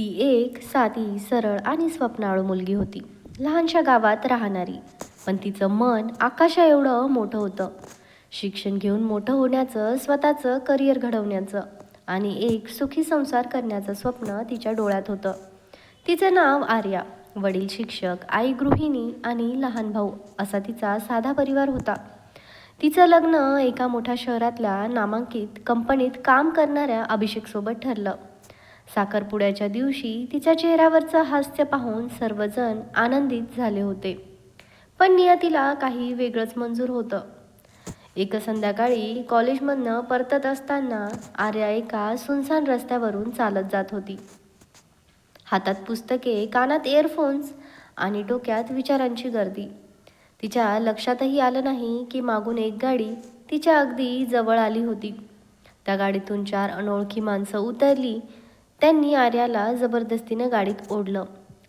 ती एक साधी सरळ आणि स्वप्नाळू मुलगी होती. लहानशा गावात राहणारी. पण तिचं मन आकाशा एवढं मोठं होतं. शिक्षण घेऊन मोठं होण्याचं स्वतःचं करिअर घडवण्याचं आणि एक सुखी संसार करण्याचं स्वप्न तिच्या डोळ्यात होतं. तिचं नाव आर्या. वडील शिक्षक आई गृहिणी आणि लहान भाऊ असा तिचा साधा परिवार होता. तिचं लग्न एका मोठ्या शहरातल्या नामांकित कंपनीत काम करणाऱ्या अभिषेकसोबत ठरलं. साखरपुड्याच्या दिवशी तिच्या चेहऱ्यावरचं हास्य पाहून सर्वजण आनंदित झाले होते. पण नियतीला काही वेगळंच मंजूर होतं. एक संध्याकाळी कॉलेजमधनं परतत असताना आर्या एका सुनसान रस्त्यावरून चालत जात होती. हातात पुस्तके कानात इयरफोन्स आणि डोक्यात विचारांची गर्दी. तिच्या लक्षातही आलं नाही की मागून एक गाडी तिच्या अगदी जवळ आली होती. त्या गाडीतून चार अनोळखी माणसं उतरली त्यांनी आर्याला जबरदस्तीनं गाडीत ओढलं.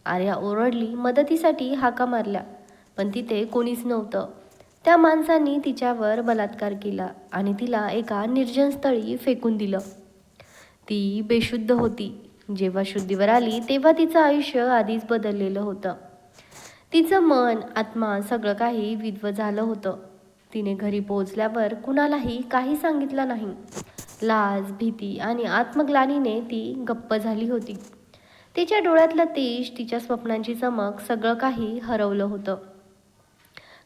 आर्या ओरडली मदतीसाठी हाका मारल्या पण तिथे कोणीच नव्हतं. त्या माणसांनी तिच्यावर बलात्कार केला आणि तिला एका निर्जन स्थळी फेकून दिलं. ती बेशुद्ध होती. जेव्हा शुद्धीवर आली तेव्हा तिचं आयुष्य आधीच बदललेलं होतं. तिचं मन आत्मा सगळं काही विधव झालं होतं. तिने घरी पोहोचल्यावर कुणालाही काही सांगितलं नाही. लाज भीती आणि आत्मग्लानीने ती गप्प झाली होती. तिच्या डोळ्यातलं तेज तिच्या स्वप्नांची चमक सगळं काही हरवलं होतं.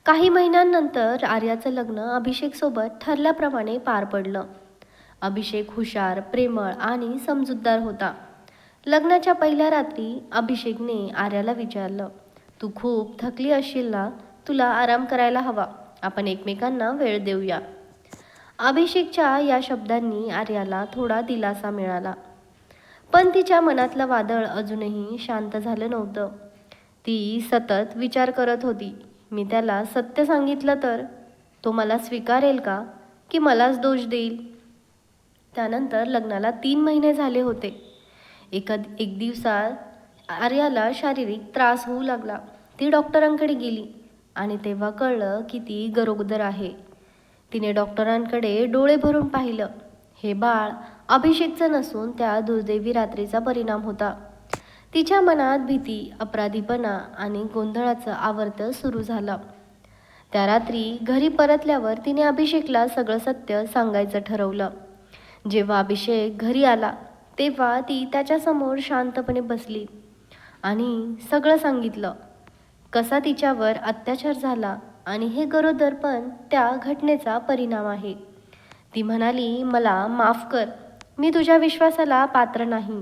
काही महिन्यांनंतर आर्याचं लग्न अभिषेकसोबत ठरल्याप्रमाणे पार पडलं. अभिषेक हुशार प्रेमळ आणि समजूतदार होता. लग्नाच्या पहिल्या रात्री अभिषेकने आर्याला विचारलं तू खूप थकली असशील ना? तुला आराम करायला हवा. आपण एकमेकांना वेळ देऊया. अभिषेकच्या या शब्दांनी आर्याला थोडा दिलासा मिळाला. पण तिच्या मनातलं वादळ अजूनही शांत झालं नव्हतं. ती सतत विचार करत होती मी त्याला सत्य सांगितलं तर? तो मला स्वीकारेल का? की मलाच दोष देईल? त्यानंतर लग्नाला तीन महिने झाले होते. एका एक दिवसात आर्याला शारीरिक त्रास होऊ लागला. ती डॉक्टरांकडे गेली. आणि तेव्हा कळलं की ती गरोदर आहे. तिने डॉक्टरांकडे डोळे भरून पाहिलं. हे बाळ अभिषेकचं नसून त्या दुर्दैवी रात्रीचा परिणाम होता. तिच्या मनात भीती अपराधीपणा आणि गोंधळाचं आवर्त सुरू झालं. त्या रात्री घरी परतल्यावर तिने अभिषेकला सगळं सत्य सांगायचं ठरवलं. जेव्हा अभिषेक घरी आला तेव्हा ती त्याच्यासमोर शांतपणे बसली आणि सगळं सांगितलं. कसा तिच्यावर अत्याचार झाला आणि हे गरोदर पण त्या घटनेचा परिणाम आहे. ती म्हणाली मला माफ कर. मी तुझ्या विश्वासाला पात्र नाही.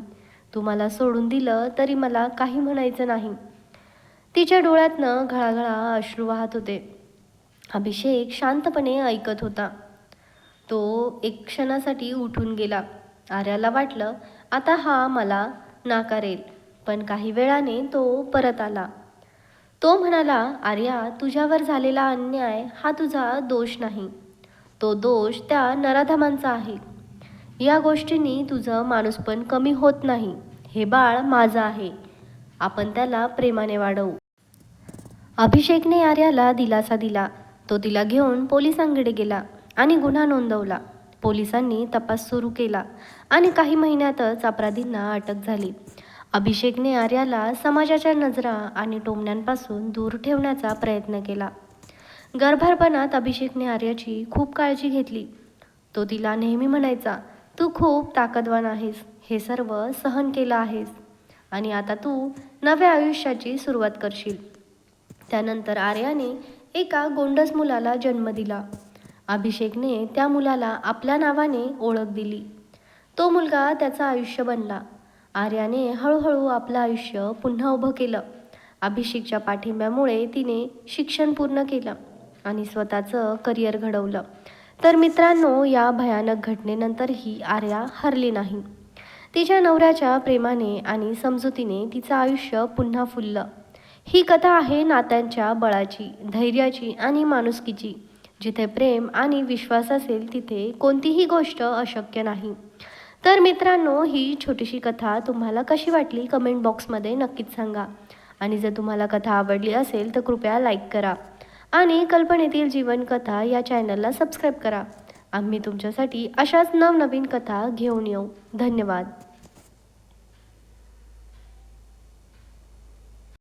तू मला सोडून दिलं तरी मला काही म्हणायचं नाही. तिच्या डोळ्यातनं घळाघळा अश्रू वाहत होते. अभिषेक शांतपणे ऐकत होता. तो एक क्षणासाठी उठून गेला. आर्याला वाटलं आता हा मला नाकारेल. पण काही वेळाने तो परत आला. तो म्हणाला आर्या तुझ्यावर झालेला अन्याय हा तुझा दोष नाही. तो दोष त्या नराधमांचा आहे. या गोष्टींनी तुझं माणूसपण कमी होत नाही. हे बाळ माझं आहे. आपण त्याला प्रेमाने वाढवू. अभिषेकने आर्याला दिलासा दिला. तो तिला घेऊन पोलिसांकडे गेला आणि गुन्हा नोंदवला. पोलिसांनी तपास सुरू केला आणि काही महिन्यातच अपराधींना अटक झाली. अभिषेकने आर्याला समाजाच्या नजरा आणि टोमण्यांपासून दूर ठेवण्याचा प्रयत्न केला. गर्भारपणात अभिषेकने आर्याची खूप काळजी घेतली. तो तिला नेहमी म्हणायचा तू खूप ताकदवान आहेस हे सर्व सहन केलं आहेस. आणि आता तू नव्या आयुष्याची सुरुवात करशील. त्यानंतर आर्याने एका गोंडस मुलाला जन्म दिला. अभिषेकने त्या मुलाला आपल्या नावाने ओळख दिली. तो मुलगा त्याचं आयुष्य बनला. आर्याने हळूहळू आपलं आयुष्य पुन्हा उभं केलं. अभिषेकच्या पाठिंब्यामुळे तिने शिक्षण पूर्ण केलं आणि स्वतःचं करिअर घडवलं. तर मित्रांनो या भयानक घटनेनंतरही आर्या हरली नाही. तिच्या नवऱ्याच्या प्रेमाने आणि समजुतीने तिचं आयुष्य पुन्हा फुललं. ही कथा आहे नात्यांच्या बळाची धैर्याची आणि माणुसकीची. जिथे प्रेम आणि विश्वास असेल तिथे कोणतीही गोष्ट अशक्य नाही. तर मित्रांनो ही छोटीशी कथा तुम्हाला कशी वाटली कमेंट बॉक्समध्ये नक्कीच सांगा. आणि जर तुम्हाला कथा आवडली असेल तर कृपया लाईक करा. आणि कल्पनेतील जीवनकथा या चॅनलला सबस्क्राईब करा. आम्ही तुमच्यासाठी अशाच नवनवीन कथा घेऊन येऊ. धन्यवाद.